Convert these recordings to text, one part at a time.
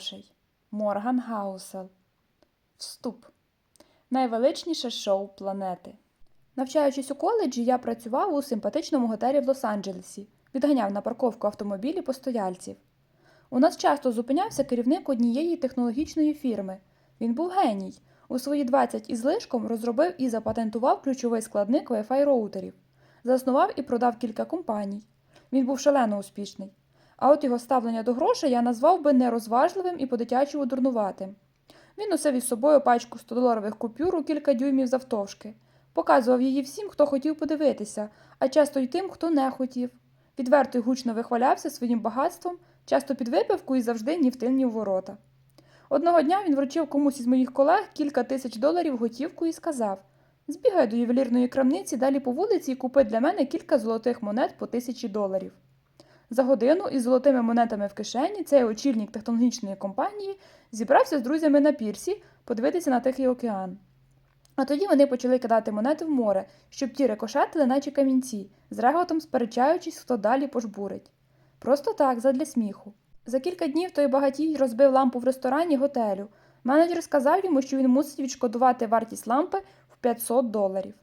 грошей. Морган Гаусел. Вступ. Найвеличніше шоу планети. Навчаючись у коледжі, я працював у симпатичному готелі в Лос-Анджелесі, відганяв на парковку автомобілі постояльців. У нас часто зупинявся керівник однієї технологічної фірми. Він був геній. У свої 20 із лишком розробив і запатентував ключовий складник Wi-Fi роутерів. Заснував і продав кілька компаній. Він був шалено успішний. А от його ставлення до грошей я назвав би нерозважливим і по-дитячому дурнуватим. Він носив із собою пачку 100-доларових купюр у кілька дюймів завтовшки, показував її всім, хто хотів подивитися, а часто й тим, хто не хотів. Відверто й гучно вихвалявся своїм багатством, часто під випивку і завжди ні в тил, ні в ворота. Одного дня він вручив комусь із моїх колег кілька тисяч доларів готівку і сказав: Збігай до ювелірної крамниці далі по вулиці і купи для мене кілька золотих монет по тисячі доларів. За годину із золотими монетами в кишені цей очільник технологічної компанії зібрався з друзями на пірсі подивитися на Тихий океан. А тоді вони почали кидати монети в море, щоб ті рикошетили, наче камінці, з реготом сперечаючись, хто далі пожбурить. Просто так, задля сміху. За кілька днів той багатій розбив лампу в ресторані готелю. Менеджер сказав йому, що він мусить відшкодувати вартість лампи в 500 доларів.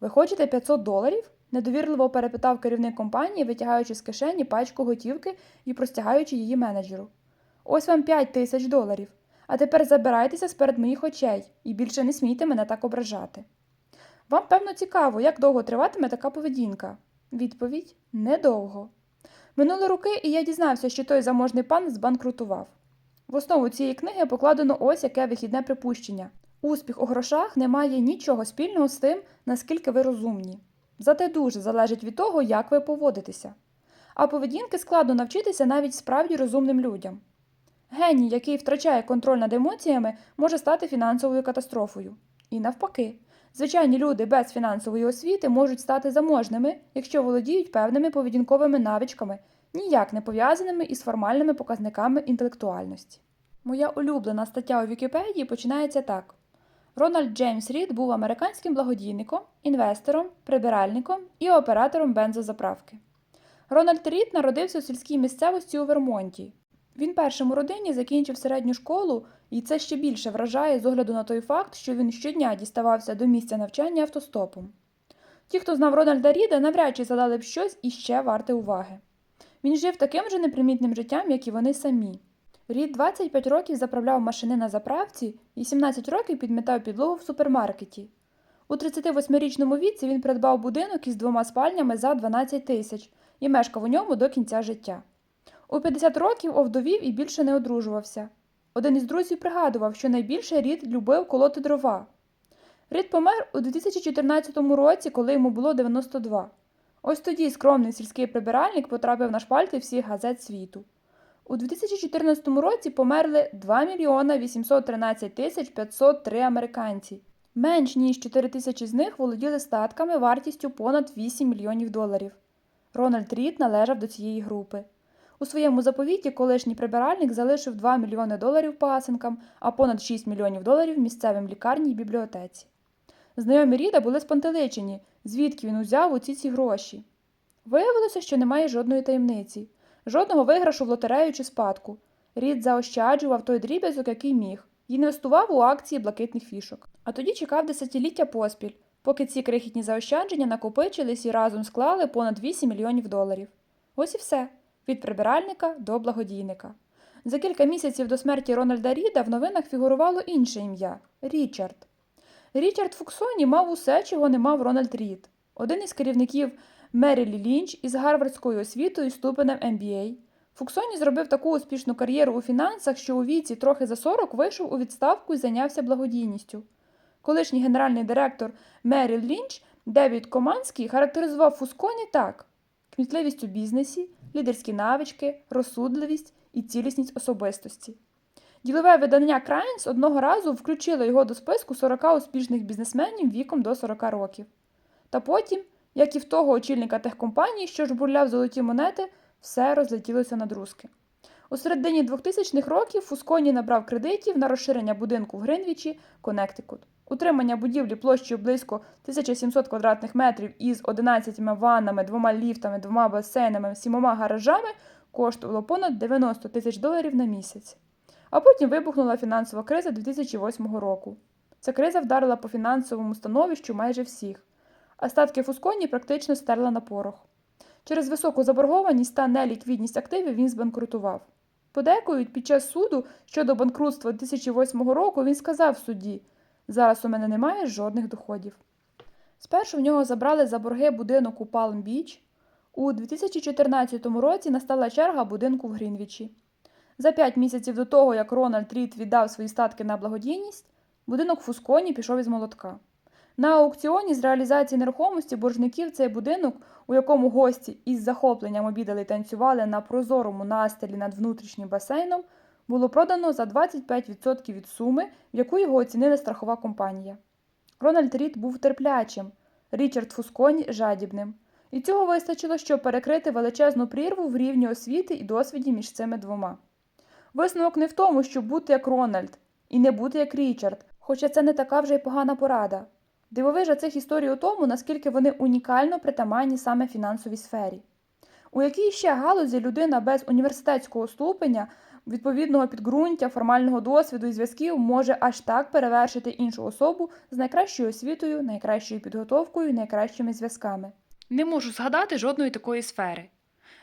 Ви хочете 500 доларів? Недовірливо перепитав керівник компанії, витягаючи з кишені пачку готівки і простягаючи її менеджеру. Ось вам 5 тисяч доларів. А тепер забирайтеся сперед моїх очей і більше не смійте мене так ображати. Вам, певно, цікаво, як довго триватиме така поведінка? Відповідь недовго. Минули роки, і я дізнався, що той заможний пан збанкрутував. В основу цієї книги покладено ось яке вихідне припущення. Успіх у грошах не має нічого спільного з тим, наскільки ви розумні. Зате дуже залежить від того, як ви поводитеся. А поведінки складно навчитися навіть справді розумним людям. Геній, який втрачає контроль над емоціями, може стати фінансовою катастрофою. І навпаки, звичайні люди без фінансової освіти можуть стати заможними, якщо володіють певними поведінковими навичками, ніяк не пов'язаними із формальними показниками інтелектуальності. Моя улюблена стаття у Вікіпедії починається так. Рональд Джеймс Рід був американським благодійником, інвестором, прибиральником і оператором бензозаправки. Рональд Рід народився у сільській місцевості у Вермонті. Він першим у родині закінчив середню школу, і це ще більше вражає з огляду на той факт, що він щодня діставався до місця навчання автостопом. Ті, хто знав Рональда Ріда, навряд чи задали б щось іще варте уваги. Він жив таким же непримітним життям, як і вони самі. Рід 25 років заправляв машини на заправці і 17 років підмітав підлогу в супермаркеті. У 38-річному віці він придбав будинок із двома спальнями за 12 тисяч і мешкав у ньому до кінця життя. У 50 років овдовів і більше не одружувався. Один із друзів пригадував, що найбільше Рід любив колоти дрова. Рід помер у 2014 році, коли йому було 92. Ось тоді скромний сільський прибиральник потрапив на шпальти всіх газет світу. У 2014 році померли 2 мільйона 813 тисяч 503 американці. Менш ніж 4 тисячі з них володіли статками вартістю понад 8 мільйонів доларів. Рональд Рід належав до цієї групи. У своєму заповіті колишній прибиральник залишив 2 мільйони доларів пасенкам, а понад 6 мільйонів доларів місцевим лікарні й бібліотеці. Знайомі Ріда були спантеличені, звідки він узяв оці ці гроші. Виявилося, що немає жодної таємниці, жодного виграшу в лотерею чи спадку. Рід заощаджував той дріб'язок, який міг, і інвестував у акції блакитних фішок. А тоді чекав десятиліття поспіль, поки ці крихітні заощадження накопичились і разом склали понад 8 мільйонів доларів. Ось і все від прибиральника до благодійника. За кілька місяців до смерті Рональда Ріда в новинах фігурувало інше ім'я Річард. Річард Фуксоні мав усе, чого не мав Рональд Рід, один із керівників Мерілі Лінч із гарвардською освітою ступенем MBA. Фуксоні зробив таку успішну кар'єру у фінансах, що у віці трохи за 40 вийшов у відставку і зайнявся благодійністю. Колишній генеральний директор Меріл Лінч Девід Команський характеризував Фусконі так: кмітливість у бізнесі, лідерські навички, розсудливість і цілісність особистості. Ділове видання Крайнс одного разу включило його до списку 40 успішних бізнесменів віком до 40 років. Та потім, як і в того очільника техкомпанії, що ж бурляв золоті монети, все розлетілося на друзки. У середині 2000-х років Фусконі набрав кредитів на розширення будинку в Гринвічі, Коннектикут. Утримання будівлі площею близько 1700 квадратних метрів із 11 ваннами, двома ліфтами, двома басейнами, сімома гаражами коштувало понад 90 тисяч доларів на місяць. А потім вибухнула фінансова криза 2008 року. Ця криза вдарила по фінансовому становищу майже всіх, а статки Фусконі практично стерла на порох. Через високу заборгованість та неліквідність активів він збанкрутував. Подекують, під час суду щодо банкрутства 2008 року він сказав в суді: зараз у мене немає жодних доходів. Спершу в нього забрали за борги будинок у Палм Біч. У 2014 році настала черга будинку в Грінвічі. За п'ять місяців до того, як Рональд Рід віддав свої статки на благодійність, будинок Фусконі пішов із молотка. На аукціоні з реалізації нерухомості боржників цей будинок, у якому гості із захопленням обідали й танцювали на прозорому настелі над внутрішнім басейном, було продано за 25% від суми, в яку його оцінила страхова компанія. Рональд Рід був терплячим, Річард Фусконі жадібним. І цього вистачило, щоб перекрити величезну прірву в рівні освіти і досвіді між цими двома. Висновок не в тому, щоб бути як Рональд і не бути як Річард, хоча це не така вже й погана порада. Дивовижа цих історій у тому, наскільки вони унікально притаманні саме фінансовій сфері. У якій ще галузі людина без університетського ступеня, відповідного підґрунтя, формального досвіду і зв'язків може аж так перевершити іншу особу з найкращою освітою, найкращою підготовкою і найкращими зв'язками? Не можу згадати жодної такої сфери.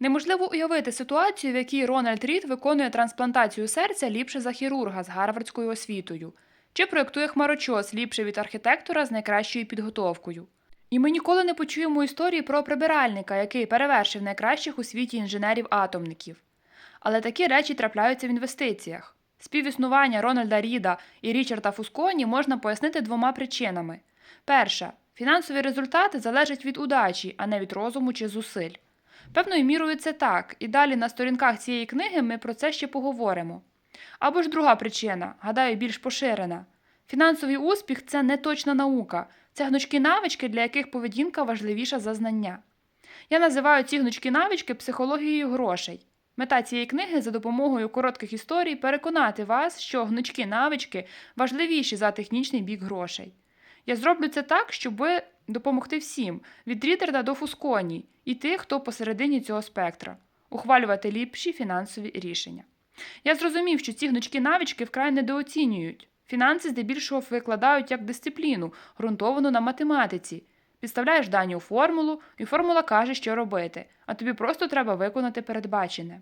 Неможливо уявити ситуацію, в якій Рональд Рід виконує трансплантацію серця ліпше за хірурга з гарвардською освітою, чи проєктує хмарочос ліпше від архітектора з найкращою підготовкою. І ми ніколи не почуємо історії про прибиральника, який перевершив найкращих у світі інженерів-атомників. Але такі речі трапляються в інвестиціях. Співіснування Рональда Ріда і Річарда Фусконі можна пояснити двома причинами: перша фінансові результати залежать від удачі, а не від розуму чи зусиль. Певною мірою це так, і далі на сторінках цієї книги ми про це ще поговоримо. Або ж друга причина, гадаю, більш поширена. Фінансовий успіх це не точна наука, це гнучкі навички, для яких поведінка важливіша за знання. Я називаю ці гнучкі навички психологією грошей. Мета цієї книги за допомогою коротких історій переконати вас, що гнучкі навички важливіші за технічний бік грошей. Я зроблю це так, щоб допомогти всім, від Рітерда до Фусконі, і тих, хто посередині цього спектра, ухвалювати ліпші фінансові рішення. Я зрозумів, що ці гнучкі навички вкрай недооцінюють. Фінанси здебільшого викладають як дисципліну, ґрунтовану на математиці. Підставляєш дані у формулу, і формула каже, що робити, а тобі просто треба виконати передбачене.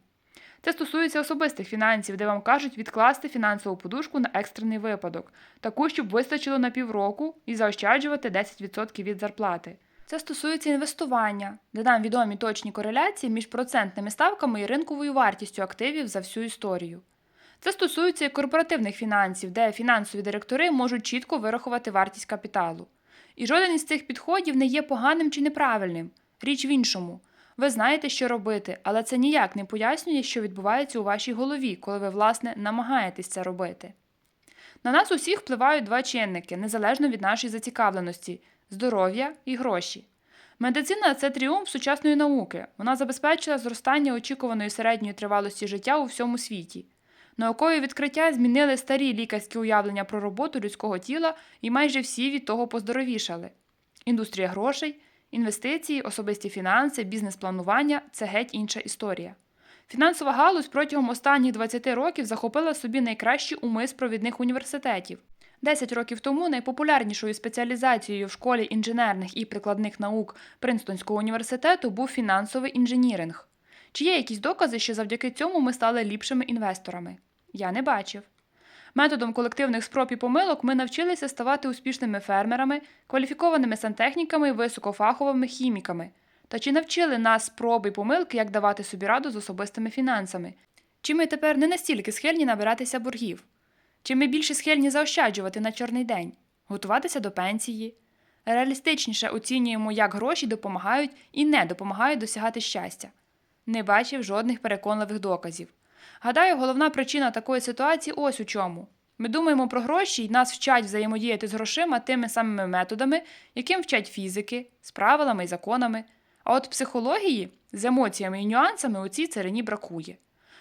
Це стосується особистих фінансів, де вам кажуть відкласти фінансову подушку на екстрений випадок, таку, щоб вистачило на півроку і заощаджувати 10% від зарплати. Це стосується інвестування, де нам відомі точні кореляції між процентними ставками і ринковою вартістю активів за всю історію. Це стосується і корпоративних фінансів, де фінансові директори можуть чітко вирахувати вартість капіталу. І жоден із цих підходів не є поганим чи неправильним. Річ в іншому. Ви знаєте, що робити, але це ніяк не пояснює, що відбувається у вашій голові, коли ви, власне, намагаєтесь це робити. На нас усіх впливають два чинники, незалежно від нашої зацікавленості здоров'я і гроші. Медицина це тріумф сучасної науки. Вона забезпечила зростання очікуваної середньої тривалості життя у всьому світі. Наукові відкриття змінили старі лікарські уявлення про роботу людського тіла, і майже всі від того поздоровішали. Індустрія грошей, інвестиції, особисті фінанси, бізнес-планування це геть інша історія. Фінансова галузь протягом останніх 20 років захопила собі найкращі уми з провідних університетів. 10 років тому найпопулярнішою спеціалізацією в школі інженерних і прикладних наук Принстонського університету був фінансовий інженіринг. Чи є якісь докази, що завдяки цьому ми стали ліпшими інвесторами? Я не бачив. Методом колективних спроб і помилок ми навчилися ставати успішними фермерами, кваліфікованими сантехніками і високофаховими хіміками. Та чи навчили нас спроби й помилки, як давати собі раду з особистими фінансами? Чи ми тепер не настільки схильні набиратися боргів? Чи ми більше схильні заощаджувати на чорний день, готуватися до пенсії? Реалістичніше оцінюємо, як гроші допомагають і не допомагають досягати щастя. Не бачив жодних переконливих доказів. Гадаю, головна причина такої ситуації ось у чому. Ми думаємо про гроші і нас вчать взаємодіяти з грошима тими самими методами, яким вчать фізики, з правилами і законами. А от психології з емоціями і нюансами у цій царині бракує.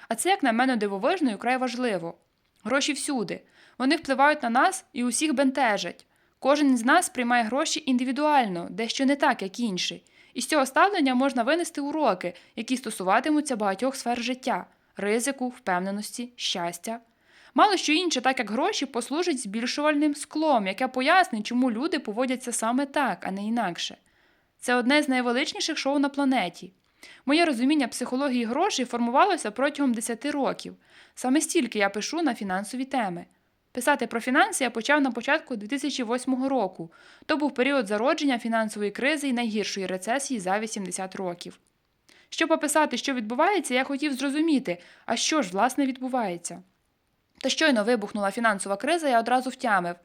А це, як на мене, дивовижно і вкрай важливо. Гроші всюди. Вони впливають на нас і усіх бентежать. Кожен з нас приймає гроші індивідуально, дещо не так, як інший. І з цього ставлення можна винести уроки, які стосуватимуться багатьох сфер життя ризику, впевненості, щастя. Мало що інше, так як гроші, послужить збільшувальним склом, яке пояснить, чому люди поводяться саме так, а не інакше. Це одне з найвеличніших шоу на планеті. Моє розуміння психології грошей формувалося протягом 10 років. Саме стільки я пишу на фінансові теми. Писати про фінанси я почав на початку 2008 року. То був період зародження фінансової кризи і найгіршої рецесії за 80 років. Щоб описати, що відбувається, я хотів зрозуміти, а що ж власне відбувається. Та щойно вибухнула фінансова криза, я одразу втямив.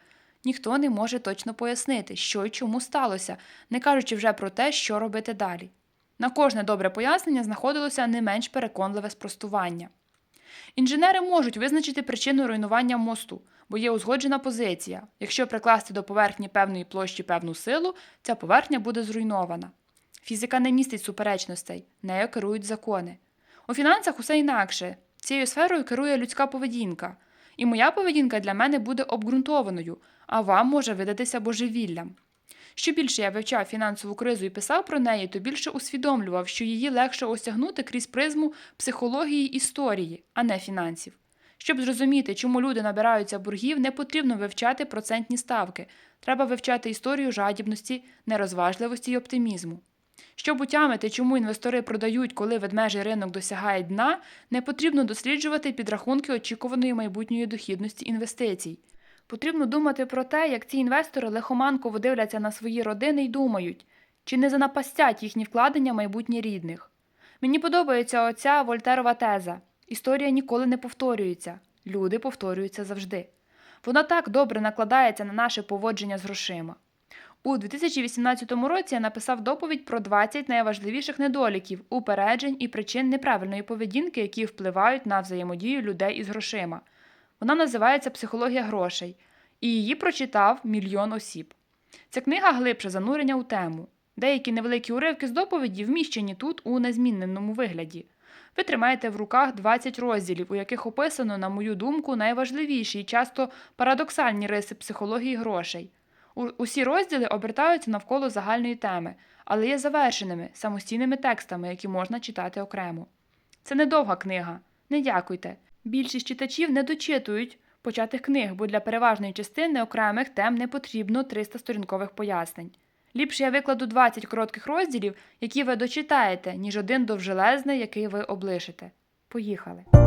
Ніхто не може точно пояснити, що й чому сталося, не кажучи вже про те, що робити далі. На кожне добре пояснення знаходилося не менш переконливе спростування. Інженери можуть визначити причину руйнування мосту, бо є узгоджена позиція. Якщо прикласти до поверхні певної площі певну силу, ця поверхня буде зруйнована. Фізика не містить суперечностей, нею керують закони. У фінансах усе інакше. Цією сферою керує людська поведінка. І моя поведінка для мене буде обґрунтованою, а вам може видатися божевіллям. Що більше я вивчав фінансову кризу і писав про неї, то більше усвідомлював, що її легше осягнути крізь призму психології історії, а не фінансів. Щоб зрозуміти, чому люди набираються боргів, не потрібно вивчати процентні ставки. Треба вивчати історію жадібності, нерозважливості й оптимізму. Щоб утямити, чому інвестори продають, коли ведмежий ринок досягає дна, не потрібно досліджувати підрахунки очікуваної майбутньої дохідності інвестицій. Потрібно думати про те, як ці інвестори лихоманково дивляться на свої родини і думають, чи не занапастять їхні вкладення майбутнє рідних. Мені подобається оця Вольтерова теза: історія ніколи не повторюється, люди повторюються завжди. Вона так добре накладається на наше поводження з грошима. У 2018 році я написав доповідь про 20 найважливіших недоліків, упереджень і причин неправильної поведінки, які впливають на взаємодію людей із грошима. Вона називається Психологія грошей, і її прочитав мільйон осіб. Ця книга глибше занурення у тему. Деякі невеликі уривки з доповіді вміщені тут у незмінненому вигляді. Ви тримаєте в руках 20 розділів, у яких описано, на мою думку, найважливіші і часто парадоксальні риси психології грошей. Усі розділи обертаються навколо загальної теми, але є завершеними самостійними текстами, які можна читати окремо. Це недовга книга. Не дякуйте. Більшість читачів не дочитують початих книг, бо для переважної частини окремих тем не потрібно 300 сторінкових пояснень. Ліпше я викладу 20 коротких розділів, які ви дочитаєте, ніж один довжелезний, який ви облишите. Поїхали.